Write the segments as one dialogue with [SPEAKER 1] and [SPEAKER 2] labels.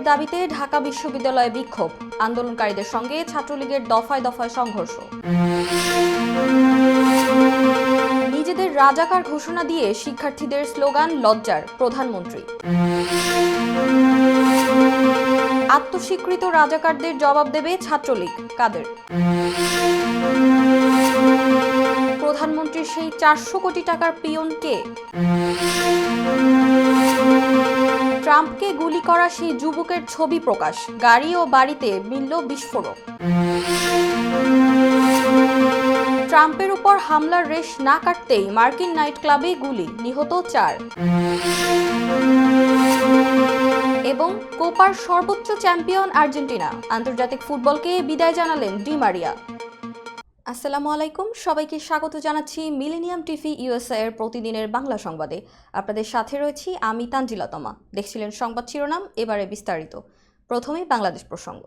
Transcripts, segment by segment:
[SPEAKER 1] বক্তব্য দাবিতে ঢাকা বিশ্ববিদ্যালয়ে বিক্ষোভ। আন্দোলনকারীদের সঙ্গে ছাত্রলীগের দফায় দফায় সংঘর্ষ। নিজেদের রাজাকার ঘোষণা দিয়ে শিক্ষার্থীদের স্লোগান, লজ্জার, প্রধানমন্ত্রী। আত্মস্বীকৃত রাজাকারদের জবাব দেবে ছাত্রলীগ। কাদের? প্রধানমন্ত্রীর সেই চারশো কোটি টাকার পিয়ন কে? ট্রাম্পকে গুলি করা সেই যুবকের ছবি প্রকাশ। গাড়ি ও বাড়িতে মিলল বিস্ফোরক। ট্রাম্পের উপর হামলার রেশ না কাটতেই মার্কিন নাইট ক্লাবে গুলি, নিহত চার। এবং কোপার সর্বোচ্চ চ্যাম্পিয়ন আর্জেন্টিনা। আন্তর্জাতিক ফুটবলকে বিদায় জানালেন ডি মারিয়া। আসসালামু আলাইকুম। সবাইকে স্বাগত জানাচ্ছি মিলেনিয়াম টিভি ইউএসএ এর প্রতিদিনের বাংলা সংবাদে। আপনাদের সাথে রয়েছি আমি তানজিলাতমা দেখছিলেন সংবাদ শিরোনাম, এবারে বিস্তারিত। প্রথমে বাংলাদেশ প্রসঙ্গ।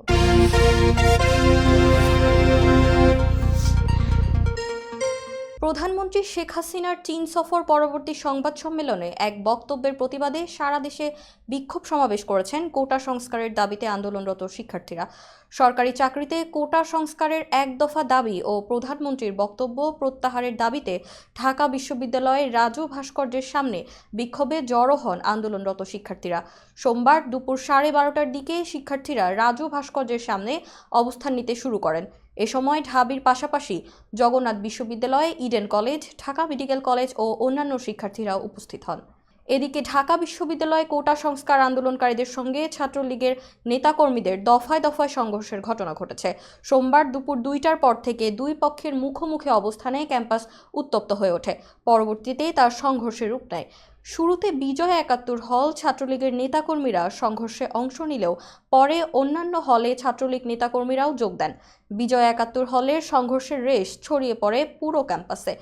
[SPEAKER 1] প্রধানমন্ত্রী শেখ হাসিনার চীন সফর পরবর্তী সংবাদ সম্মেলনে এক বক্তব্যের প্রতিবাদে সারা দেশে বিক্ষোভ সমাবেশ করেছেন কোটা সংস্কারের দাবিতে আন্দোলনরত শিক্ষার্থীরা। সরকারি চাকরিতে কোটা সংস্কারের এক দফা দাবি ও প্রধানমন্ত্রীর বক্তব্য প্রত্যাহারের দাবিতে ঢাকা বিশ্ববিদ্যালয়ের রাজু ভাস্কর্যের সামনে বিক্ষোভে জড়ো হন আন্দোলনরত শিক্ষার্থীরা। সোমবার দুপুর সাড়ে বারোটার দিকে শিক্ষার্থীরা রাজু ভাস্কর্যের সামনে অবস্থান নিতে শুরু করেন। এ সময় ঢাবির পাশাপাশি জগন্নাথ বিশ্ববিদ্যালয়ে Eden college, Dhaka medical college ও অন্যান্য শিক্ষার্থীরা উপস্থিত হন। এদিকে ঢাকা বিশ্ববিদ্যালয়ে কোটা সংস্কার আন্দোলনকারীদের সঙ্গে ছাত্রলীগের নেতাকর্মীদের দফায় দফায় সংঘর্ষের ঘটনা ঘটেছে। সোমবার দুপুর দুইটার পর থেকে দুই পক্ষের মুখোমুখি অবস্থানে ক্যাম্পাস উত্তপ্ত হয়ে ওঠে। পরবর্তীতে তার সংঘর্ষের রূপ নেয়। শুরুতে বিজয় একাত্তর হল ছাত্রলীগের নেতাকর্মীরা সংঘর্ষে অংশ নিলেও পরে অন্যান্য হলে ছাত্রলীগ নেতাকর্মীরাও যোগ দেন। বিজয় একাত্তর হলের সংঘর্ষের রেশ ছড়িয়ে পড়ে পুরো ক্যাম্পাসে।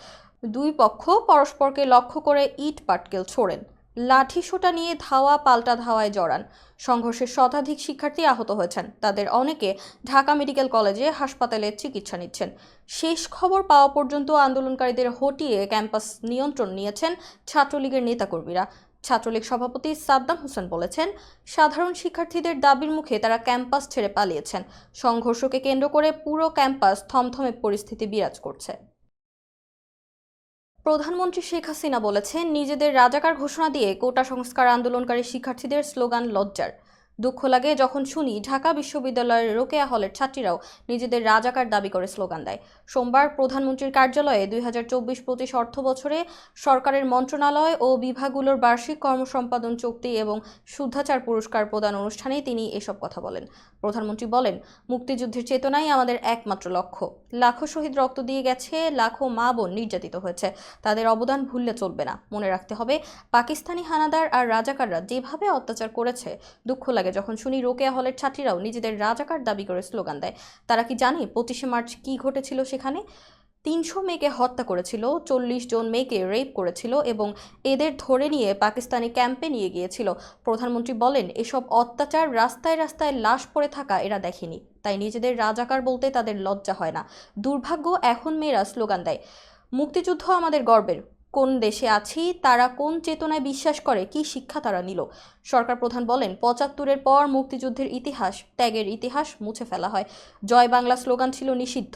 [SPEAKER 1] দুই পক্ষ পরস্পরকে লক্ষ্য করে ইট পাটকেল ছোড়েন। লাঠি সোটা নিয়ে ধাওয়া পাল্টা ধাওয়ায় জড়ান। সংঘর্ষে শতাধিক শিক্ষার্থী আহত হয়েছেন। তাদের অনেকে ঢাকা মেডিকেল কলেজে হাসপাতালে চিকিৎসা নিচ্ছেন। শেষ খবর পাওয়া পর্যন্ত আন্দোলনকারীদের হটিয়ে ক্যাম্পাস নিয়ন্ত্রণ নিয়েছেন ছাত্রলীগের নেতাকর্মীরা। ছাত্রলীগ সভাপতি সাদ্দাম হোসেন বলেছেন, সাধারণ শিক্ষার্থীদের দাবির মুখে তারা ক্যাম্পাস ছেড়ে পালিয়েছেন। সংঘর্ষকে কেন্দ্র করে পুরো ক্যাম্পাস থমথমে পরিস্থিতি বিরাজ করছে। প্রধানমন্ত্রী শেখ হাসিনা বলেছেন, নিজেদের রাজাকার ঘোষণা দিয়ে কোটা সংস্কার আন্দোলনকারী শিক্ষার্থীদের স্লোগান, লজ্জার। দুঃখ লাগে যখন শুনি, ঢাকা বিশ্ববিদ্যালয়ের রোকেয়া হলের ছাত্রীরাও নিজেদের রাজাকার দাবি করে স্লোগান দেয়। সোমবার প্রধানমন্ত্রীর কার্যালয়ে দুই হাজার চব্বিশ পঁচিশ অর্থ বছরে সরকারের মন্ত্রণালয় ও বিভাগগুলোর বার্ষিক কর্মসম্পাদন চুক্তি এবং শুদ্ধাচার পুরস্কার প্রদান অনুষ্ঠানে তিনি এসব কথা বলেন। প্রধানমন্ত্রী বলেন, মুক্তিযুদ্ধের চেতনাই আমাদের একমাত্র লক্ষ্য। লাখো শহীদ রক্ত দিয়ে গেছে, লাখো মা বোন নির্যাতিত হয়েছে। তাদের অবদান ভুললে চলবে না। মনে রাখতে হবে, পাকিস্তানি হানাদার আর রাজাকাররা যেভাবে অত্যাচার করেছে, দুঃখ লাগে যখন শুনি রোকেয়া হলের ছাত্রীরাও নিজেদের রাজাকার দাবি করে স্লোগান দেয়। তারা কি জানে পঁচিশে মার্চ কি ঘটেছিল সেখানে? তিনশো মেয়েকে হত্যা করেছিল, চল্লিশ জন মেয়েকে রেপ করেছিল এবং এদের ধরে নিয়ে পাকিস্তানি ক্যাম্পে নিয়ে গিয়েছিল। প্রধানমন্ত্রী বলেন, এসব অত্যাচার রাস্তায় রাস্তায় লাশ পড়ে থাকা এরা দেখেনি, তাই নিজেদের রাজাকার বলতে তাদের লজ্জা হয় না। দুর্ভাগ্য, এখন মেয়েরা স্লোগান দেয়, মুক্তিযুদ্ধ আমাদের গর্বের, কোন দেশে আছি, তারা কোন চেতনায় বিশ্বাস করে, কি শিক্ষা তারা নিল? সরকার প্রধান বলেন, পঁচাত্তরের পর মুক্তিযুদ্ধের ইতিহাস, ত্যাগের ইতিহাস মুছে ফেলা হয়। জয় বাংলা স্লোগান ছিল নিষিদ্ধ।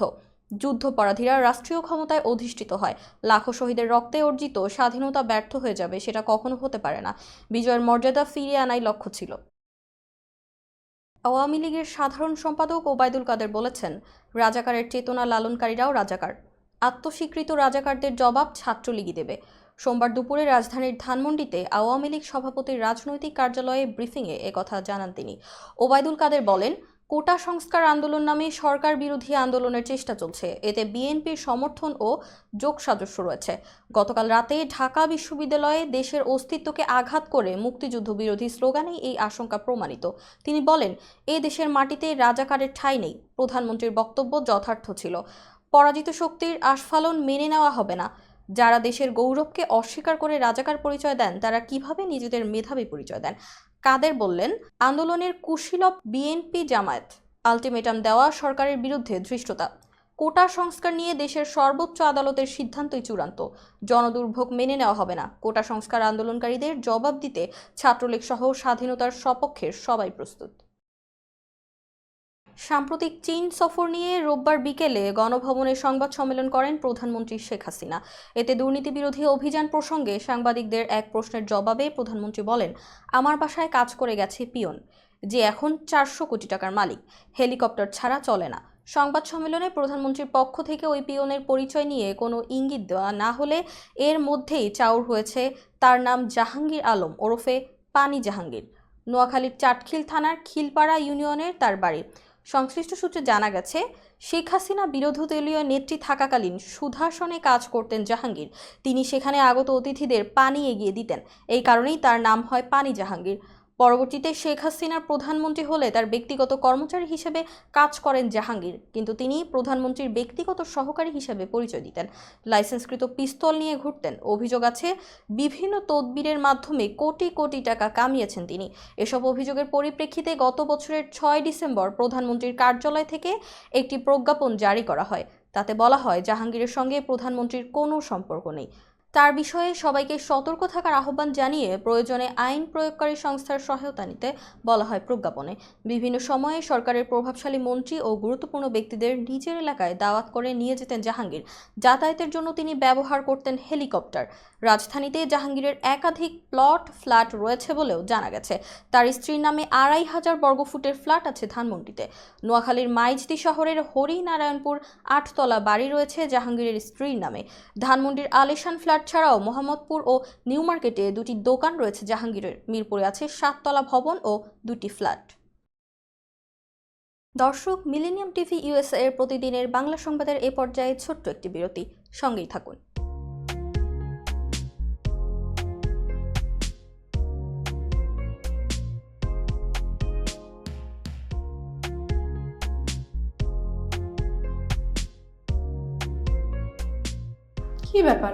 [SPEAKER 1] যুদ্ধপরাধীরা রাষ্ট্রীয় ক্ষমতায় অধিষ্ঠিত হয়। লাখো শহীদের রক্তে অর্জিত স্বাধীনতা ব্যর্থ হয়ে যাবে সেটা কখনো হতে পারে না। বিজয়ের মর্যাদা ফিরিয়ে আনাই লক্ষ্য ছিল। আওয়ামী লীগের সাধারণ সম্পাদক ওবায়দুল কাদের বলেছেন, রাজাকারের চেতনা লালনকারীরাও রাজাকার। আত্মস্বীকৃত রাজাকারদের জবাব ছাত্রলীগই দেবে। সোমবার দুপুরে রাজধানীর ধানমন্ডিতে আওয়ামী লীগ সভাপতির রাজনৈতিক কার্যালয়ে ব্রিফিংয়ে একথা জানান তিনি। ওবায়দুল কাদের বলেন কোটা সংস্কার আন্দোলন নামে সরকার বিরোধী আন্দোলনের চেষ্টা চলছে। এতে বিএনপির সমর্থন ও যোগ সাজস্য রয়েছে। গতকাল রাতে ঢাকা বিশ্ববিদ্যালয়ে দেশের অস্তিত্বকে আঘাত করে মুক্তিযুদ্ধ বিরোধী স্লোগানেই এই আশঙ্কা প্রমাণিত। তিনি বলেন, এ দেশের মাটিতে রাজাকারের ঠাঁই নেই। প্রধানমন্ত্রীর বক্তব্য যথার্থ ছিল। পরাজিত শক্তির আস্ফালন মেনে নেওয়া হবে না। যারা দেশের গৌরবকে অস্বীকার করে রাজাকার পরিচয় দেন, তারা কীভাবে নিজেদের মেধাবী পরিচয় দেন? কাদের বললেন, আন্দোলনের কুশীলব বিএনপি জামায়াত, আলটিমেটাম দেওয়া সরকারের বিরুদ্ধে ধৃষ্টতা। কোটা সংস্কার নিয়ে দেশের সর্বোচ্চ আদালতের সিদ্ধান্তই চূড়ান্ত। জনদুর্ভোগ মেনে নেওয়া হবে না। কোটা সংস্কার আন্দোলনকারীদের জবাব দিতে ছাত্রলীগ সহ স্বাধীনতার সপক্ষের সবাই প্রস্তুত। সাম্প্রতিক চীন সফর নিয়ে রোববার বিকেলে গণভবনে সংবাদ সম্মেলন করেন প্রধানমন্ত্রী শেখ হাসিনা। এতে দুর্নীতি বিরোধী অভিযান প্রসঙ্গে সাংবাদিকদের এক প্রশ্নের জবাবে প্রধানমন্ত্রী বলেন, আমার বাসায় কাজ করে গেছে পিয়ন, যে এখন চারশো কোটি টাকার মালিক, হেলিকপ্টার ছাড়া চলে না। সংবাদ সম্মেলনে প্রধানমন্ত্রীর পক্ষ থেকে ওই পিয়নের পরিচয় নিয়ে কোনো ইঙ্গিত দেওয়া না হলে এর মধ্যেই চাউর হয়েছে তার নাম জাহাঙ্গীর আলম ওরফে পানি জাহাঙ্গীর। নোয়াখালীর চাটখিল থানার খিলপাড়া ইউনিয়নের তার বাড়ি। সংশ্লিষ্ট সূত্রে জানা গেছে, শেখ হাসিনা বিরোধী দলীয় নেত্রী থাকাকালীন সুধাসনে কাজ করতেন জাহাঙ্গীর। তিনি সেখানে আগত অতিথিদের পানি এগিয়ে দিতেন। এই কারণেই তার নাম হয় পানি জাহাঙ্গীর। পরবর্তীতে শেখ হাসিনার প্রধানমন্ত্রী হলে তার ব্যক্তিগত কর্মচারী হিসেবে কাজ করেন জাহাঙ্গীর। কিন্তু তিনি প্রধানমন্ত্রীর ব্যক্তিগত সহকারী হিসেবে পরিচয় দিতেন। লাইসেন্সকৃত পিস্তল নিয়ে ঘুরতেন। অভিযোগ আছে, বিভিন্ন তদবিরের মাধ্যমে কোটি কোটি টাকা কামিয়েছেন তিনি। এসব অভিযোগের পরিপ্রেক্ষিতে গত বছরের ছয় ডিসেম্বর প্রধানমন্ত্রীর কার্যালয় থেকে একটি প্রজ্ঞাপন জারি করা হয়। তাতে বলা হয়, জাহাঙ্গীরের সঙ্গে প্রধানমন্ত্রীর কোনো সম্পর্ক নেই। তার বিষয়ে সবাইকে সতর্ক থাকার আহ্বান জানিয়ে প্রয়োজনে আইন প্রয়োগকারী সংস্থার সহায়তা নিতে বলা হয় প্রজ্ঞাপনে। বিভিন্ন সময়ে সরকারের প্রভাবশালী মন্ত্রী ও গুরুত্বপূর্ণ ব্যক্তিদের নিজের এলাকায় দাওয়াত করে নিয়ে যেতেন জাহাঙ্গীর। যাতায়াতের জন্য তিনি ব্যবহার করতেন হেলিকপ্টার। রাজধানীতে জাহাঙ্গীরের একাধিক প্লট ফ্ল্যাট রয়েছে বলেও জানা গেছে। তার স্ত্রীর নামে আড়াই হাজার বর্গফুটের ফ্ল্যাট আছে ধানমন্ডিতে। নোয়াখালীর মাইজদি শহরের হরিনারায়ণপুর আটতলা বাড়ি রয়েছে জাহাঙ্গীরের স্ত্রীর নামে। ধানমন্ডির আলিশান ফ্ল্যাট ছাড়াও মোহাম্মদপুর ও নিউ মার্কেটে দুটি দোকান রয়েছে জাহাঙ্গীরের। মিরপুরে আছে সাততলা ভবন ও দুটি ফ্ল্যাট। দর্শক, মিলেনিয়াম টিভি ইউএসএ এর প্রতিদিনের বাংলা সংবাদের এ পর্যায়ে ছোট্ট একটি বিরতি। সঙ্গেই থাকুন।
[SPEAKER 2] কি ব্যাপার?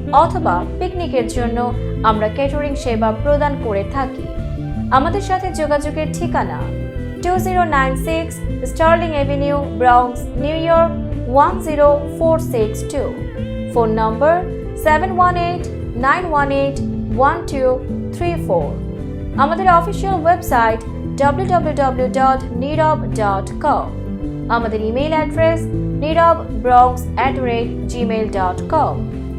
[SPEAKER 1] অথবা পিকনিকের জন্য আমরা ক্যাটারিং সেবা প্রদান করে থাকি। আমাদের সাথে যোগাযোগের ঠিকানা two zero nine six Sterling avenue Bronx New York one zero four six two phone number seven one eight nine one eight one two three four আমাদের অফিসিয়াল ওয়েবসাইট www.nirab.com আমাদের email address Nirob blogs at rate Gmail dot com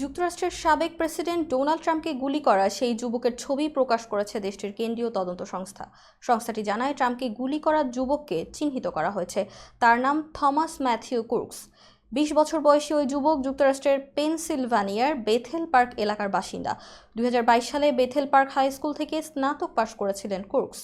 [SPEAKER 1] যুক্তরাষ্ট্রের সাবেক president Donald ট্রাম্পকে গুলি করা সেই যুবকের ছবি প্রকাশ করেছে দেশটির কেন্দ্রীয় তদন্ত সংস্থা। সংস্থাটি জানায়, ট্রাম্পকে গুলি করা যুবককে চিহ্নিত করা হয়েছে। তার নাম থমাস ম্যাথিউ কুর্কস। বিশ বছর বয়সী ওই যুবক যুক্তরাষ্ট্রের পেনসিলভানিয়ার বেথেল পার্ক এলাকার বাসিন্দা। দুই হাজার বাইশ সালে বেথেল পার্ক হাই স্কুল থেকে স্নাতক পাশ করেছিলেন কুর্কস।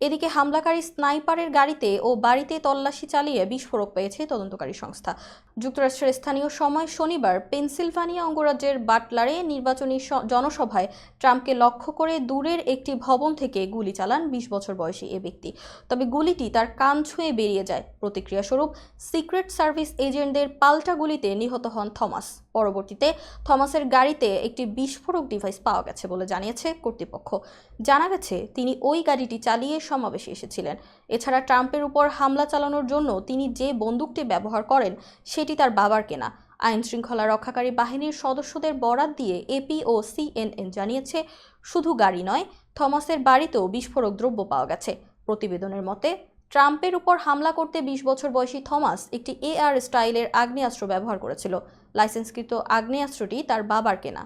[SPEAKER 1] এদিকে হামলাকারী স্নাইপারের গাড়িতে ও বাড়িতে তল্লাশি চালিয়ে বিস্ফোরক পেয়েছে তদন্তকারী সংস্থা। যুক্তরাষ্ট্রের স্থানীয় সময় শনিবার পেনসিলভানিয়া অঙ্গরাজ্যের বাটলারে নির্বাচনী স- জনসভায় ট্রাম্পকে লক্ষ্য করে দূরের একটি ভবন থেকে গুলি চালান বিশ বছর বয়সী এ ব্যক্তি। তবে গুলিটি তার কান ছুঁয়ে বেরিয়ে যায়। প্রতিক্রিয়াস্বরূপ সিক্রেট সার্ভিস এজেন্টদের পাল্টা গুলিতে নিহত হন থমাস। পরবর্তীতে থমাসের গাড়িতে একটি বিস্ফোরক ডিভাইস পাওয়া গেছে বলে জানিয়েছে কর্তৃপক্ষ। জানা গেছে, তিনি ওই গাড়িটি চালিয়ে সমাবেশে এসেছিলেন। এছাড়া ট্রাম্পের উপর হামলা চালানোর জন্য তিনি যে বন্দুকটি ব্যবহার করেন সেটি তার বাবার কেনা। আইন শৃঙ্খলা রক্ষাকারী বাহিনীর সদস্যদের বরাত দিয়ে এপি ও সিএনএন জানিয়েছে, শুধু গাড়ি নয়, থমাসের বাড়িতেও বিস্ফোরক দ্রব্য পাওয়া গেছে। প্রতিবেদনের মতে, ট্রাম্পের উপর হামলা করতে বিশ বছর বয়সী থমাস একটি এআর স্টাইলের আগ্নেয়াস্ত্র ব্যবহার করেছিল। লাইসেন্সকৃত আগ্নেয়াস্ত্রটি তার বাবার কেনা।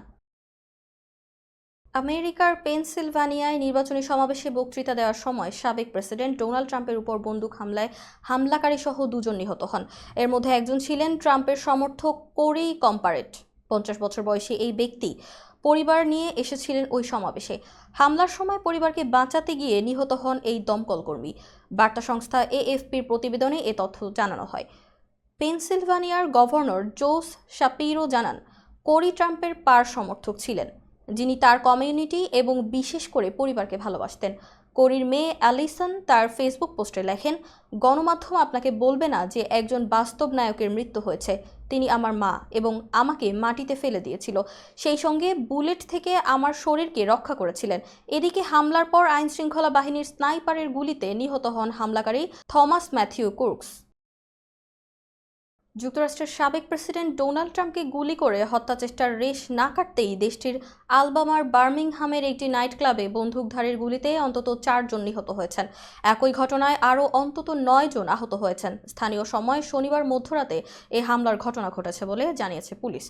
[SPEAKER 1] আমেরিকার পেনসিলভানিয়ায় নির্বাচনী সমাবেশে বক্তৃতা দেওয়ার সময় সাবেক প্রেসিডেন্ট ডোনাল্ড ট্রাম্পের উপর বন্দুক হামলায় হামলাকারী সহ দুজন নিহত হন। এর মধ্যে একজন ছিলেন ট্রাম্পের সমর্থক কোরি কম্পারেট। পঞ্চাশ বছর বয়সী এই ব্যক্তি পরিবার নিয়ে এসেছিলেন ওই সমাবেশে। হামলার সময় পরিবারকে বাঁচাতে গিয়ে নিহত হন এই দমকল কর্মী বার্তা সংস্থা এএফপির প্রতিবেদনে এ তথ্য জানানো হয়। পেনসিলভানিয়ার গভর্নর জোস শাপিরো জানান, কোরি ট্রাম্পের পার সমর্থক ছিলেন। যিনি তার কমিউনিটি এবং বিশেষ করে পরিবারকে ভালোবাসতেন। কোরির মেয়ে অ্যালিসন তার ফেসবুক পোস্টে লেখেন, গণমাধ্যম আপনাকে বলবে না যে একজন বাস্তব নায়কের মৃত্যু হয়েছে। তিনি আমার মা এবং আমাকে মাটিতে ফেলে দিয়েছিল। সেই সঙ্গে বুলেট থেকে আমার শরীরকে রক্ষা করেছিলেন। এদিকে হামলার পর আইনশৃঙ্খলা বাহিনীর স্নাইপারের গুলিতে নিহত হন হামলাকারী থমাস ম্যাথিউ কুর্কস। যুক্তরাষ্ট্রের সাবেক প্রেসিডেন্ট ডোনাল্ড ট্রাম্পকে গুলি করে হত্যাচেষ্টার রেশ না কাটতেই দেশটির আলবামার বার্মিংহামের একটি নাইট ক্লাবে বন্দুকধারীর গুলিতে অন্তত চারজন নিহত হয়েছেন। একই ঘটনায় আরও অন্তত নয় জন আহত হয়েছেন। স্থানীয় সময় শনিবার মধ্যরাতে এ হামলার ঘটনা ঘটেছে বলে জানিয়েছে পুলিশ।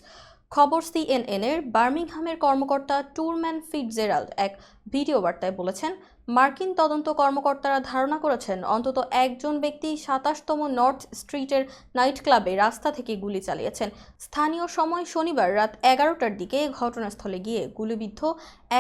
[SPEAKER 1] খবর সিএনএনের বার্মিংহামের কর্মকর্তা টুরম্যান ফিটজেরাল্ড এক ভিডিও বার্তায় বলেছেন মার্কিন তদন্ত কর্মকর্তারা ধারণা করেছেন, অন্তত একজন ব্যক্তি সাতাশতম নর্থ স্ট্রিটের নাইট ক্লাবে রাস্তা থেকে গুলি চালিয়েছেন। স্থানীয় সময় শনিবার রাত এগারোটার দিকে ঘটনাস্থলে গিয়ে গুলিবিদ্ধ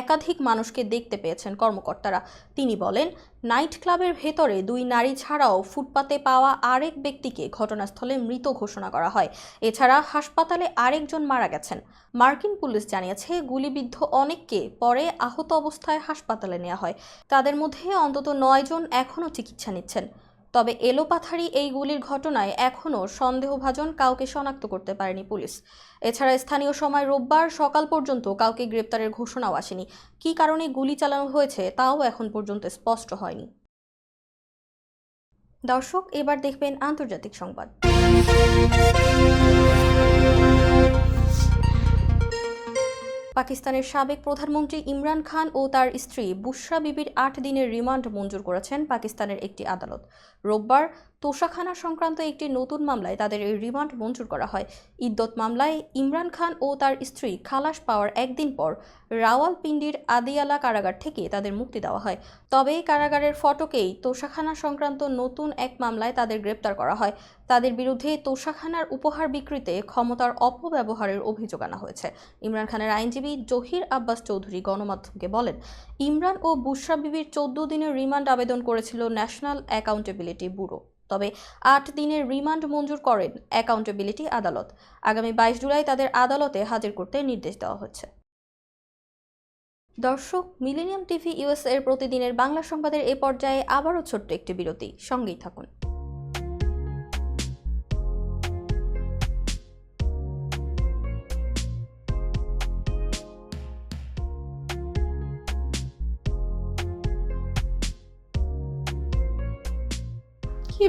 [SPEAKER 1] একাধিক মানুষকে দেখতে পেয়েছেন কর্মকর্তারা। তিনি বলেন নাইট ক্লাবের ভেতরে দুই নারী ছাড়াও ফুটপাতে পাওয়া আরেক ব্যক্তিকে ঘটনাস্থলে মৃত ঘোষণা করা হয়। এছাড়া হাসপাতালে আরেকজন মারা গেছেন। মার্কিন পুলিশ জানিয়েছে, গুলিবিদ্ধ অনেককে পরে আহত অবস্থায় হাসপাতালে নেওয়া হয়। তাদের মধ্যে অন্তত নয়জন এখনও চিকিৎসা নিচ্ছেন। তবে এলোপাথারি এই গুলির ঘটনায় এখনও সন্দেহভাজন কাউকে শনাক্ত করতে পারেনি পুলিশ। এছাড়া স্থানীয় সময় রোববার সকাল পর্যন্ত কাউকে গ্রেপ্তারের ঘোষণাও আসেনি। কী কারণে গুলি চালানো হয়েছে তাও এখন পর্যন্ত স্পষ্ট হয়নি। দর্শক, এবার দেখবেন আন্তর্জাতিক সংবাদ। পাকিস্তানের সাবেক প্রধানমন্ত্রী ইমরান খান ও তার স্ত্রী বুশরা বিবির আট দিনের রিমান্ড মঞ্জুর করেছেন পাকিস্তানের একটি আদালত। রোববার তোষাখানা সংক্রান্ত একটি নতুন মামলায় তাদের রিমান্ড মঞ্জুর করা হয়। ইদ্যত মামলায় ইমরান খান ও তার স্ত্রী খালাস পাওয়ার একদিন পর রাওয়ালপিন্ডির আদিয়ালা কারাগার থেকে তাদের মুক্তি দেওয়া হয়। তবে কারাগারের ফটকেই তোষাখানা সংক্রান্ত নতুন এক মামলায় তাদের গ্রেপ্তার করা হয়। তাদের বিরুদ্ধে তোষাখানার উপহার বিক্রিতে ক্ষমতার অপব্যবহারের অভিযোগ আনা হয়েছে। ইমরান খানের আইনজীবী জহির আব্বাস চৌধুরী গণমাধ্যমকে বলেন, ইমরান ও বুশরা বিবির চোদ্দ দিনের রিমান্ড আবেদন করেছিল ন্যাশনাল অ্যাকাউন্টেবিলিটি ব্যুরো। তবে আট দিনের রিমান্ড মঞ্জুর করেন অ্যাকাউন্টেবিলিটি আদালত। আগামী বাইশ জুলাই তাদের আদালতে হাজির করতে নির্দেশ দেওয়া হচ্ছে দর্শক, মিলেনিয়াম টিভি ইউএস এর প্রতিদিনের বাংলা সংবাদের এ পর্যায়ে আবারও ছোট্ট একটি বিরতি। সঙ্গেই থাকুন।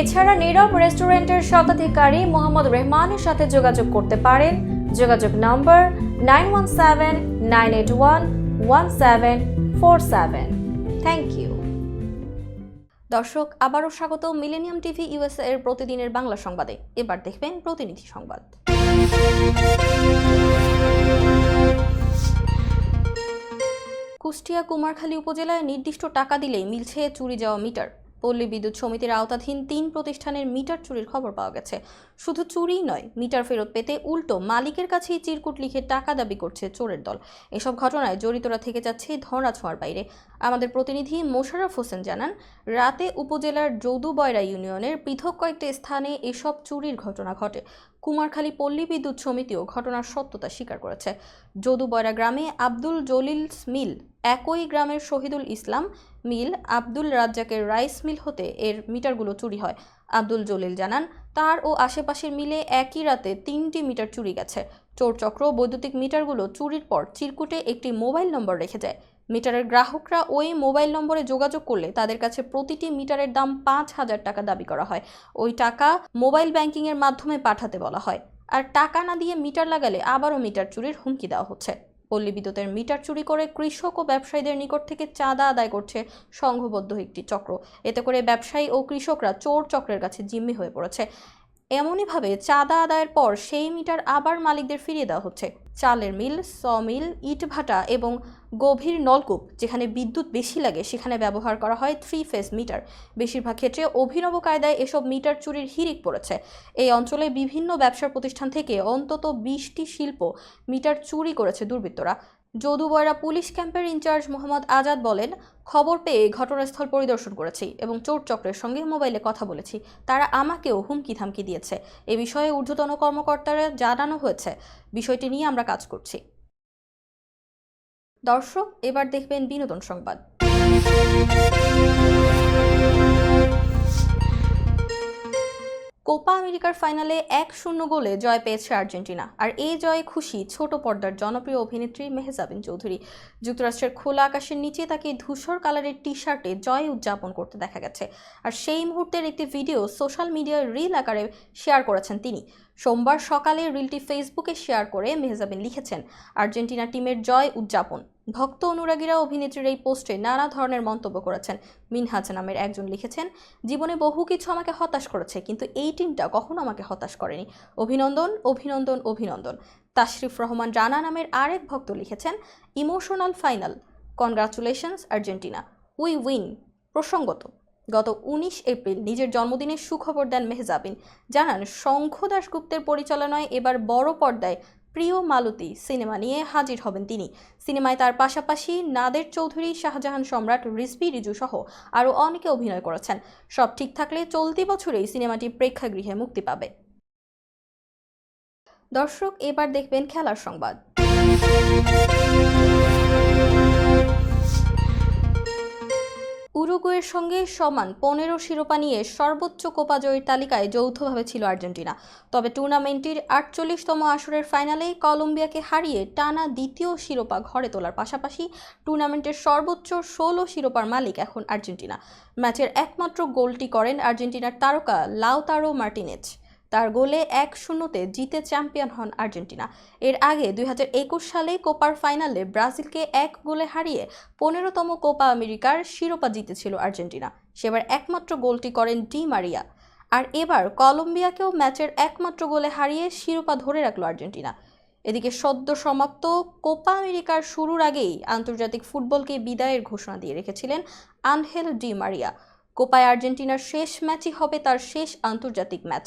[SPEAKER 1] এছাড়া নীরব রেস্টুরেন্টের স্বত্বাধিকারী মোহাম্মদ রেহমানের সাথে যোগাযোগ করতে পারেন। যোগাযোগ number nine one seven, nine eight one one seven four seven. Thank you. দর্শক, আবারও স্বাগত মিলেনিয়াম টিভি ইউএসএ এর প্রতিদিনের বাংলা সংবাদে। এবার দেখবেন প্রতিনিধি সংবাদ। কুষ্টিয়া কুমারখালী উপজেলায় নির্দিষ্ট টাকা দিলেই মিলছে চুরি যাওয়া মিটার। পল্লী বিদ্যুৎ সমিতির আওতাধীন তিন প্রতিষ্ঠানের মিটার চুরির খবর পাওয়া গেছে। শুধু চুরিই নয়, মিটার ফেরত পেতে উল্টো মালিকের কাছেই চিরকুট লিখে টাকা দাবি করছে চোরের দল। এসব ঘটনায় জড়িতরা থেকে যাচ্ছে ধরা ছোঁয়ার বাইরে। আমাদের প্রতিনিধি মোশারফ হোসেন জানান, রাতে উপজেলার যৌদুবয়রা ইউনিয়নের পৃথক কয়েকটি স্থানে এসব চুরির ঘটনা ঘটে। কুমারখালী পল্লী বিদ্যুৎ সমিতিও ঘটনার সত্যতা স্বীকার করেছে। যদুবয়রা গ্রামে আব্দুল জলিল মিল, একই গ্রামের শহীদুল ইসলাম মিল, আব্দুল রাজ্জাকের রাইস মিল হতে এর মিটারগুলো চুরি হয়। আব্দুল জলিল জানান, তার ও আশেপাশের মিলে একই রাতে তিনটি মিটার চুরি গেছে। চোর চক্র বৈদ্যুতিক মিটারগুলো চুরির পর চিরকুটে একটি মোবাইল নম্বর রেখে যায়। মিটারের গ্রাহকরা ওই মোবাইল নম্বরে যোগাযোগ করলে তাদের কাছে প্রতিটি মিটারের দাম পাঁচ হাজার টাকা দাবি করা হয়। ওই টাকা মোবাইল ব্যাংকিংয়ের মাধ্যমে পাঠাতে বলা হয়। আর টাকা না দিয়ে মিটার লাগালে আবারও মিটার চুরির হুমকি দেওয়া হচ্ছে। পল্লী বিদ্যুতের মিটার চুরি করে কৃষক ও ব্যবসায়ীদের নিকট থেকে চাঁদা আদায় করছে সংঘবদ্ধ একটি চক্র। এতে করে ব্যবসায়ী ও কৃষকরা চোর চক্রের কাছে জিম্মি হয়ে পড়েছে। এমনইভাবে চাঁদা আদায়ের পর সেই মিটার আবার মালিকদের ফিরিয়ে দেওয়া হচ্ছে। চালের মিল, স মিল ইটভাটা এবং গভীর নলকূপ যেখানে বিদ্যুৎ বেশি লাগে সেখানে ব্যবহার করা হয় থ্রি ফেজ মিটার। বেশিরভাগ ক্ষেত্রে অভিনব কায়দায় এসব মিটার চুরির হিরিক পড়েছে। এই অঞ্চলে বিভিন্ন ব্যবসার প্রতিষ্ঠান থেকে অন্তত বিশটি শিল্প মিটার চুরি করেছে দুর্বৃত্তরা। যদুবয়রা পুলিশ ক্যাম্পের ইনচার্জ মোহাম্মদ আজাদ বলেন, খবর পেয়ে ঘটনাস্থল পরিদর্শন করেছি এবং চোর চক্রের সঙ্গে মোবাইলে কথা বলেছি। তারা আমাকেও হুমকি ধামকি দিয়েছে। এ বিষয়ে ঊর্ধ্বতন কর্মকর্তারা জানানো হয়েছে। বিষয়টি নিয়ে আমরা কাজ করছি। দর্শক, এবার দেখবেন বিনোদন সংবাদ। কোপা আমেরিকার ফাইনালে এক শূন্য গোলে জয় পেয়েছে আর্জেন্টিনা। আর এই জয়ে খুশি ছোট পর্দার জনপ্রিয় অভিনেত্রী মেহজাবিন চৌধুরী। যুক্তরাষ্ট্রের খোলা আকাশের নিচে তাকে ধূসর কালারের টি শার্টে জয় উদযাপন করতে দেখা গেছে। আর সেই মুহূর্তের একটি ভিডিও সোশ্যাল মিডিয়ায় রিল আকারে শেয়ার করেছেন তিনি। সোমবার সকালে রিলটি ফেসবুকে শেয়ার করে মেহজাবিন লিখেছেন, আর্জেন্টিনা টিমের জয় উদযাপন। ভক্ত অনুরাগীরা অভিনেত্রীর এই পোস্টে নানা ধরনের মন্তব্য করেছেন। মিনহাজ নামের একজন লিখেছেন, জীবনে বহু কিছু আমাকে হতাশ করেছে, কিন্তু এই টিমটা কখনো আমাকে হতাশ করেনি। অভিনন্দন অভিনন্দন অভিনন্দন। তাশরিফ রহমান রানা নামের আরেক ভক্ত লিখেছেন, emotional final, congratulations Argentina, we win. প্রসঙ্গত, গত উনিশ এপ্রিল নিজের জন্মদিনের সুখবর দেন মেহজাবিন। জানান, শঙ্খ দাশগুপ্তের পরিচালনায় এবার বড় পর্দায় প্রিয় মালতী সিনেমা নিয়ে হাজির হবেন তিনি। সিনেমায় তার পাশাপাশি নাদের চৌধুরী, শাহজাহান সম্রাট রিসবি রিজু সহ আরও অনেকে অভিনয় করেছেন। সব ঠিক থাকলে চলতি বছরেই সিনেমাটি প্রেক্ষাগৃহে মুক্তি পাবে। দর্শক, এবার দেখবেন খেলার সংবাদ। উরুগুয়ের সঙ্গে সমান পনেরো শিরোপা নিয়ে সর্বোচ্চ কোপা জয়ের তালিকায় যৌথভাবে ছিল আর্জেন্টিনা। তবে টুর্নামেন্টটির আটচল্লিশতম আসরের ফাইনালে কলম্বিয়াকে হারিয়ে টানা দ্বিতীয় শিরোপা ঘরে তোলার পাশাপাশি টুর্নামেন্টের সর্বোচ্চ ষোলো শিরোপার মালিক এখন আর্জেন্টিনা। ম্যাচের একমাত্র গোলটি করেন আর্জেন্টিনার তারকা লাউতারো মার্টিনেজ। তার গোলে এক শূন্যতে জিতে চ্যাম্পিয়ন হন আর্জেন্টিনা। এর আগে দুই হাজার একুশ সালে কোপার ফাইনালে ব্রাজিলকে এক গোলে হারিয়ে পনেরোতম কোপা আমেরিকার শিরোপা জিতেছিল আর্জেন্টিনা। সেবার একমাত্র গোলটি করেন ডি মারিয়া। আর এবার কলম্বিয়াকেও ম্যাচের একমাত্র গোলে হারিয়ে শিরোপা ধরে রাখল আর্জেন্টিনা। এদিকে সদ্য সমাপ্ত কোপা আমেরিকার শুরুর আগেই আন্তর্জাতিক ফুটবলকে বিদায়ের ঘোষণা দিয়ে রেখেছিলেন আনহেল ডি মারিয়া। কোপায় আর্জেন্টিনার শেষ ম্যাচই হবে তার শেষ আন্তর্জাতিক ম্যাচ।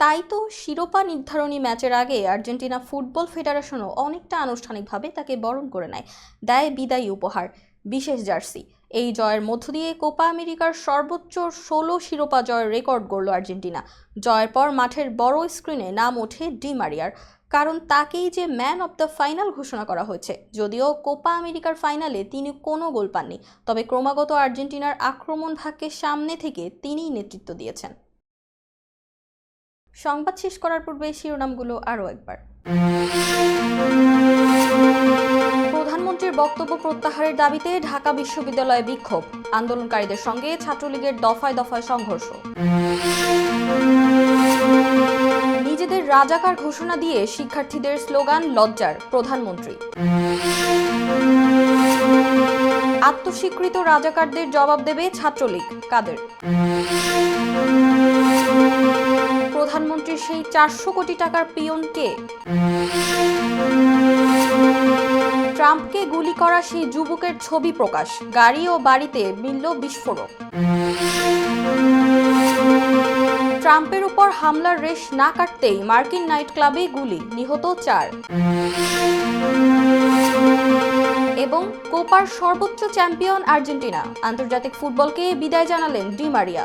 [SPEAKER 1] তাই তো শিরোপা নির্ধারণী ম্যাচের আগে আর্জেন্টিনা ফুটবল ফেডারেশনও অনেকটা আনুষ্ঠানিকভাবে তাকে বরণ করে নেয়, দেয় বিদায়ী উপহার, বিশেষ জার্সি। এই জয়ের মধ্য দিয়ে কোপা আমেরিকার সর্বোচ্চ ষোলো শিরোপা জয়ের রেকর্ড গড়ল আর্জেন্টিনা। জয়ের পর মাঠের বড় স্ক্রিনে নাম ওঠে ডি মারিয়ার, কারণ তাকেই যে ম্যান অব দ্য ফাইনাল ঘোষণা করা হয়েছে, যদিও কোপা আমেরিকার ফাইনালে তিনি কোনো গোল পাননি, তবে ক্রমাগত আর্জেন্টিনার আক্রমণ ভাগ্যের সামনে থেকে তিনিই নেতৃত্ব দিয়েছেন। সংবাদ শেষ করার পূর্বে শিরোনামগুলো আরও একবার। প্রধানমন্ত্রীর বক্তব্য প্রত্যাহারের দাবিতে ঢাকা বিশ্ববিদ্যালয়ে বিক্ষোভ, আন্দোলনকারীদের সঙ্গে ছাত্রলীগের দফায় দফায় সংঘর্ষ। নিজেদের রাজাকার ঘোষণা দিয়ে শিক্ষার্থীদের স্লোগান, লজ্জার, প্রধানমন্ত্রী। আত্মস্বীকৃত রাজাকারদের জবাব দেবে ছাত্রলীগ, কাদের? প্রধানমন্ত্রীর সেই চারশো কোটি টাকার পিয়ন কে ট্রাম্পকে গুলি করা সেই যুবকের ছবি প্রকাশ। গাড়ি ও বাড়িতে মিলল বিস্ফোরক। ট্রাম্পের উপর হামলার রেশ না কাটতেই মার্কিন নাইট ক্লাবে গুলি, নিহত চার। এবং কোপার সর্বোচ্চ চ্যাম্পিয়ন আর্জেন্টিনা। আন্তর্জাতিক ফুটবলকে বিদায় জানালেন ডি মারিয়া।